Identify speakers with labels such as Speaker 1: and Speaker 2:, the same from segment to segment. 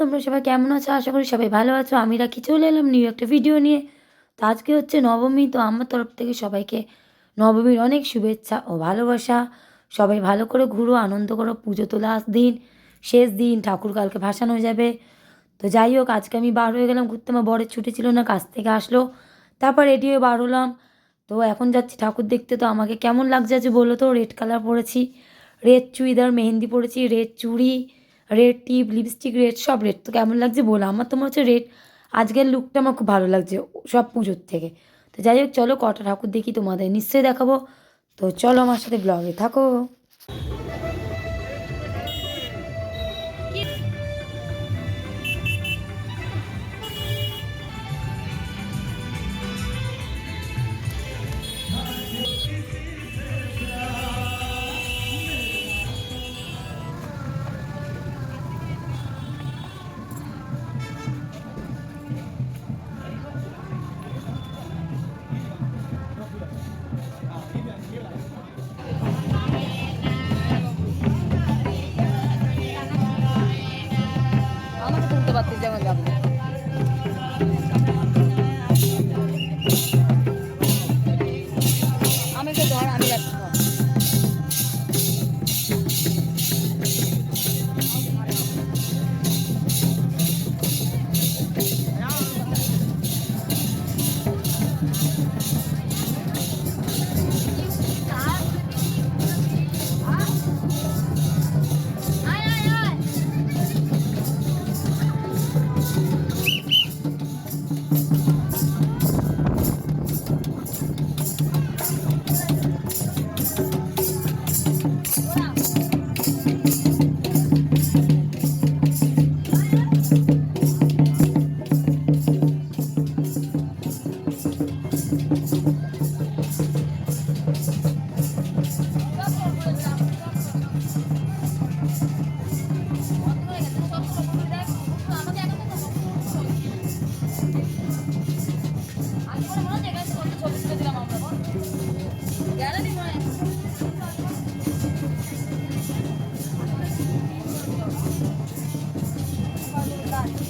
Speaker 1: তোমরা সবাই কেমন আছো? আশা করি সবাই ভালো আছো। আমি রাখি, চলে এলাম নিউ একটা ভিডিও নিয়ে। তো আজকে হচ্ছে নবমী, তো আমার তরফ থেকে সবাইকে নবমীর অনেক শুভেচ্ছা ও ভালোবাসা। সবাই ভালো করে ঘুরো, আনন্দ করো, পুজো তো লাস্ট দিন, শেষ দিন, ঠাকুর কালকে ভাসানো যাবে। তো যাই হোক, আজকে আমি বার হয়ে গেলাম, ঘুরতে। আমার বরের ছুটি ছিল না, কাজ থেকে আসলো। তারপর রেডি হয়ে বার হলাম। তো এখন যাচ্ছি ঠাকুর দেখতে। তো আমাকে কেমন লাগছে আছে বলো তো? রেড কালার পরেছি। রেড চুড়িদার, মেহেন্দি পরেছি রেড চুড়ি। রেড টিপ লিপস্টিক রেড সব রেড তো কেমন লাগছে বলো? আমার তো মনে হচ্ছে রেড আজকের লুকটা আমার খুব ভালো লাগছে সব পুজোর থেকে। তো যাই হোক, চলো কটা ঠাকুর দেখি তোমাদের। নিশ্চয়ই দেখাবো। তো চলো আমার সাথে ব্লগে থাকো।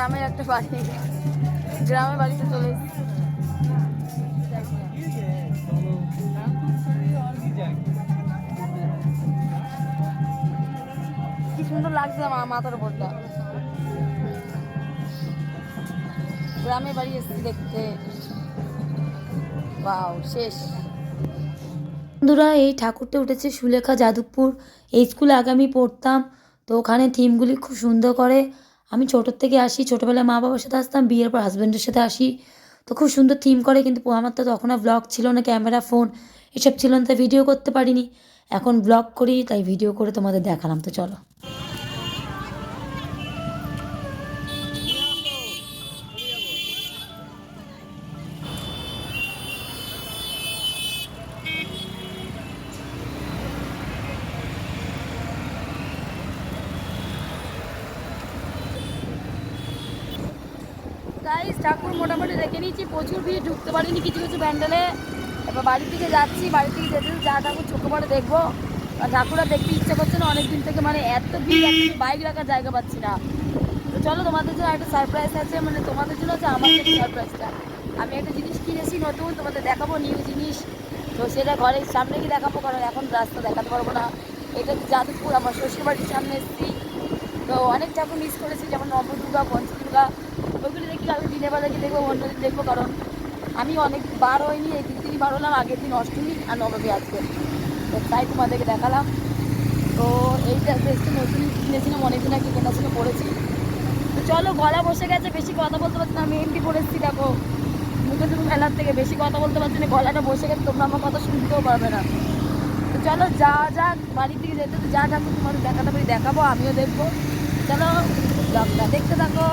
Speaker 1: গ্রামের একটা বাড়ি। গ্রামের বাড়িতে চলে কি সুন্দর লাগছে আমার মাথার উপরটা। গ্রামের বাড়ি এসেছি দেখতে। বাও শেষ। বন্ধুরা, এই ঠাকুরটা উঠেছে সুলেখা যাদবপুর। এই স্কুলে আগে আমি পড়তাম, তো ওখানে থিমগুলি খুব সুন্দর করে আমি ছোটোর থেকে আসি, ছোটোবেলায় মা বাবার সাথে আসতাম, বিয়ের পর হাজব্যান্ডের সাথে আসি। তো খুব সুন্দর থিম করে, কিন্তু আমার তো তখন আর ব্লগ ছিল না ক্যামেরা ফোন এসব ছিল না, তাই ভিডিও করতে পারিনি। এখন ব্লগ করি, তাই ভিডিও করে তোমাদের দেখালাম, তো চলো।
Speaker 2: রেখে নিয়েছি প্রচুর ভিড় ঢুকতে পারিনি কিছু কিছু প্যান্ডেলে এবার বাড়ি থেকে যাচ্ছি বাড়ি থেকে যেতে যা ঠাকুর চোখে পড়ে দেখব। আর ঠাকুরা দেখতে ইচ্ছে করছে না অনেক দিন থেকে মানে এত ভিড় বাইক রাখার জায়গা পাচ্ছি না। তো চলো তোমাদের জন্য একটা সারপ্রাইজ আছে মানে তোমাদের জন্য আছে আমার জন্য সারপ্রাইজটা আমি একটা জিনিস কিনেছি নতুন তোমাদের দেখাবো নিউ জিনিস। তো সেটা ঘরের সামনে গিয়ে দেখাবো কারণ এখন রাস্তা দেখাতে পারব না। এটা যাদবপুর আমার শ্বশুরবাড়ির সামনে এসেছি। তো অনেক ঠাকুর মিস করেছি যেমন নবদুর্গা পঞ্চদুর্গা। ওইগুলো দেখি আমি দিনে বেলা গিয়ে দেখব অন্যদিন দেখব, কারণ আমি অনেক বার হয়নি এই দিন দিনই বার হলাম, আগের দিন অষ্টমী আর নবমী আজকে। তো তাই তোমাদেরকে দেখালাম। তো এইটা ড্রেসটা নতুন কিনেছিলাম, অনেকদিন আগে কেনা ছিল পড়েছি। তো চলো, গলা বসে গেছে, বেশি কথা বলতে পারছি না, আমি এমনি পড়েছি, দেখো। মুখে তুমি মেলার থেকে বেশি কথা বলতে পারছি না, গলাটা বসে গেছে, তোমরা আমার কথা শুনতেও পারবে না। তো চলো, যা যা বাড়ি থেকে যেতে তো যা ঠাকুর, তোমাদের দেখাতে পারি দেখাবো, আমিও দেখব। চলো দেখতে থাকো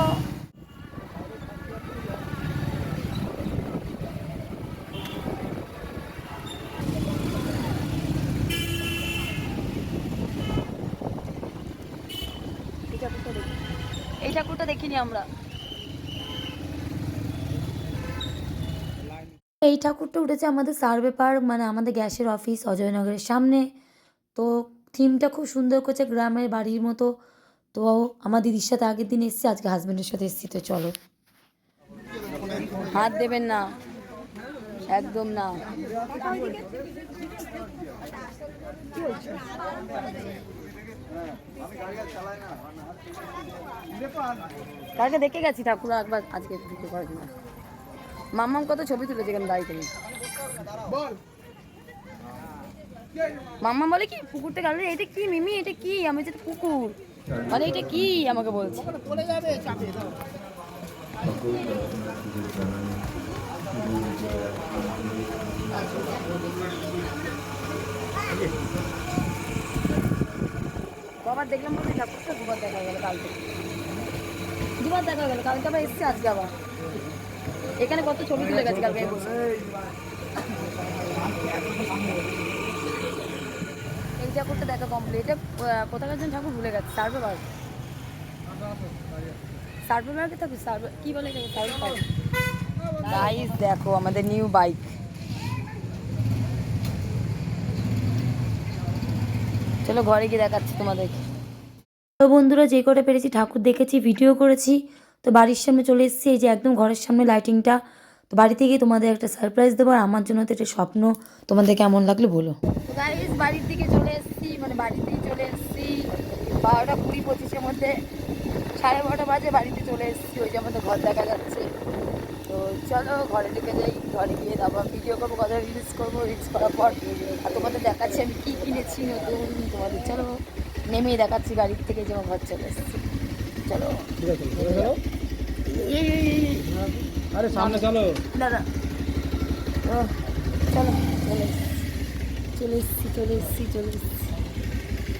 Speaker 2: এই ঠাকুরটা দেখি এই ঠাকুরটা দেখিনি আমরা। এই ঠাকুরটা উঠেছে আমাদের সার্ভে পার্ক মানে আমাদের গ্যাসের অফিস অজয়নগরের সামনে। তো থিমটা খুব সুন্দর করছে গ্রামের বাড়ির মতো। তো আমার দিদির সাথে আগের দিন এসেছি আজকে হাজব্যান্ডের সাথে এসেছি তো চলো। হাত দেবেন না। একদম না। কালকে দেখে গেছি ঠাকুর, একবার আজকে ভিডিও করার জন্য। মাম্মাম কত ছবি তুলেছে কেন দাঁড়িয়ে থেকে
Speaker 3: বল
Speaker 2: মাম্মা বলে কি, পুকুর থেকে আনলে এটা কি মিমি, এটা কি? আমি যেটা পুকুর। মানে এটা কি আমাকে বলছে।
Speaker 3: চলে যাবে
Speaker 2: আবার দেখলাম বলে ঠাকুরটা দুবার দেখা গেল কালকে দুবার দেখা গেল, কালকে আবার এসছে আজকে আবার। এখানে কত ছবি তুলে গেছে কালকে। এই ঠাকুরটা দেখা কমপ্লিট এটা কোথাকার যেন ঠাকুর ভুলে গেছে, সার্ভে বার সার্ভে মার্কে থাকবে সার্ভে কি বলে সার্ভে গাইস দেখো, আমাদের নিউ বাইক চলো ঘরে গিয়ে দেখাচ্ছি তোমাদেরকে। তো বন্ধুরা যে কটা পেরেছি ঠাকুর দেখেছি ভিডিও করেছি। তো বাড়ির সামনে চলে এসেছি এই যে একদম ঘরের সামনে লাইটিংটা তো বাড়িতে গিয়ে তোমাদের একটা সারপ্রাইজ দেবো আর আমার জন্য তো এটা স্বপ্ন। তোমাদের কেমন লাগল বলো। বাড়ির দিকে চলে এসেছি মানে দিকে চলে এসেছি। বারোটা কুড়ি পঁচিশের মধ্যে সাড়ে বারোটা বাজে বাড়িতে চলে এসেছি। ওই যে আমাদের ঘর দেখা যাচ্ছে। চলো ঘরে ঢুকে যাই ঘরে গিয়ে তারপর ভিডিও করব কথা রিলস করব রিলস করার পর আর তোমাদের দেখাচ্ছি আমি কী কিনেছি নতুন তোমাদের। চলো নেমেই দেখাচ্ছি গাড়ির থেকে যে আমার ঘর চলে এসেছি। চলো।
Speaker 3: আরে সামনে চলো।
Speaker 2: দাদা ও চলো চলে এসেছি। চলে এসেছি চলে এসেছি চলে এসেছি।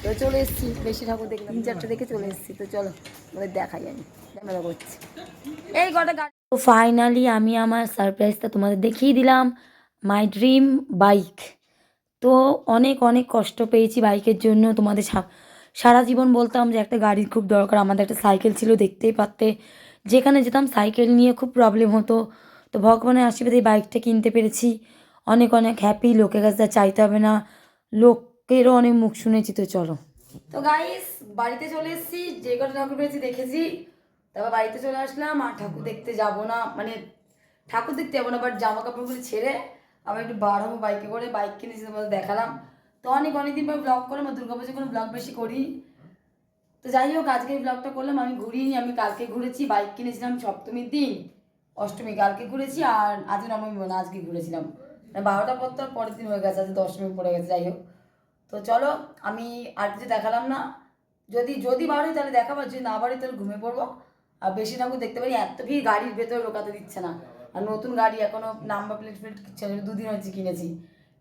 Speaker 2: তো চলে এসেছি বেশি ঠাকুর দেখলাম তিন চারটে দেখে চলে এসেছি। তো চলো ওদের দেখাই আমি। ক্যামেরা করছি। এই কটা গাড়ি তো ফাইনালি আমি আমার সারপ্রাইজটা তোমাদের দেখিয়ে দিলাম মাই ড্রিম বাইক তো অনেক অনেক কষ্ট পেয়েছি বাইকের জন্য। তোমাদের সারা জীবন বলতাম যে একটা গাড়ির খুব দরকার, আমাদের একটা সাইকেল ছিল দেখতেই পারতে। যেখানে যেতাম সাইকেল নিয়ে খুব প্রবলেম হতো। তো ভগবানের আশীর্বাদে এই বাইকটা কিনতে পেরেছি। অনেক অনেক হ্যাপি লোকের কাছে চাইতে হবে না। লোকেরও অনেক মুখ শুনেছি, তো চলো। তো গাইস বাড়িতে চলে এসেছি, যে কটা ঠাকুর পেয়েছি দেখেছি। তারপর বাড়িতে চলে আসলাম, আর ঠাকুর দেখতে যাব না। মানে ঠাকুর দেখতে যাব না বাট জামা কাপড়গুলো ছেড়ে আবার একটু বার হব বাইকে করে। বাইক কিনেছি তোমাদের দেখালাম। তো অনেক, অনেকদিন পর ব্লগ করে আমার দুর্গাপুজোর কোনো ব্লগ বেশি করি তো যাই হোক, আজকে এই ব্লগটা করলাম। আমি ঘুরিনি, আমি কালকে ঘুরেছি বাইক কিনেছিলাম সপ্তমীর দিন, অষ্টমী কালকে ঘুরেছি, আর আজকে নবমী মানে আজকে ঘুরেছিলাম। মানে বারোটা পর তো পরের দিন হয়ে গেছে আজকে দশমী পড়ে গেছে, যাই হোক। তো চলো, আমি আর কিছু দেখালাম না। যদি যদি বাড়ি তাহলে দেখাবো যদি না বাড়ি তাহলে ঘুমিয়ে পড়ব। আর বেশি ঠাকুর দেখতে পারি, এত ভিড় গাড়ির ভেতরে ঢোকাতে দিচ্ছে না। আর নতুন গাড়ি এখনও নাম্বার প্লেট ছেলে দুদিন হচ্ছে কিনেছি।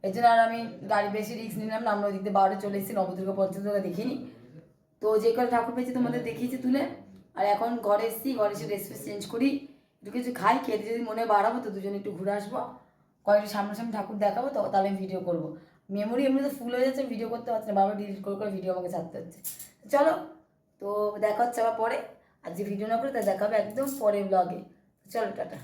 Speaker 2: এই জন্য আর আমি গাড়ি বেশি রিস্ক নিলাম না, আমরা ওই দিক দিয়ে বারোটা চলে এসেছি নবদুর্গা পঞ্চদুর্গা দেখিনি। তো যে কটা ঠাকুর পেয়েছি তোমাদের দেখিয়েছি তুলে। আর এখন ঘরে এসেছি, ঘরে এসে ড্রেস ফ্রেস চেঞ্জ করি, একটু কিছু খাই খেতে যদি মনে বাড়াবো, তো দুজনে একটু ঘুরে আসব। কয়েকটা সামনাসামনি ঠাকুর দেখাবো, তো তাহলে আমি ভিডিও করব। মেমোরি এমনি তো ফুল হয়ে যাচ্ছে ভিডিও করতে পারছি না, বারবার ডিলিট করে করে ভিডিও আমাকে ছাড়তে হচ্ছে। চলো, তো দেখা হচ্ছে আবার পরে। আর যে ভিডিও না করে তা দেখাবে একদম পরে ব্লগে চলো টাটা।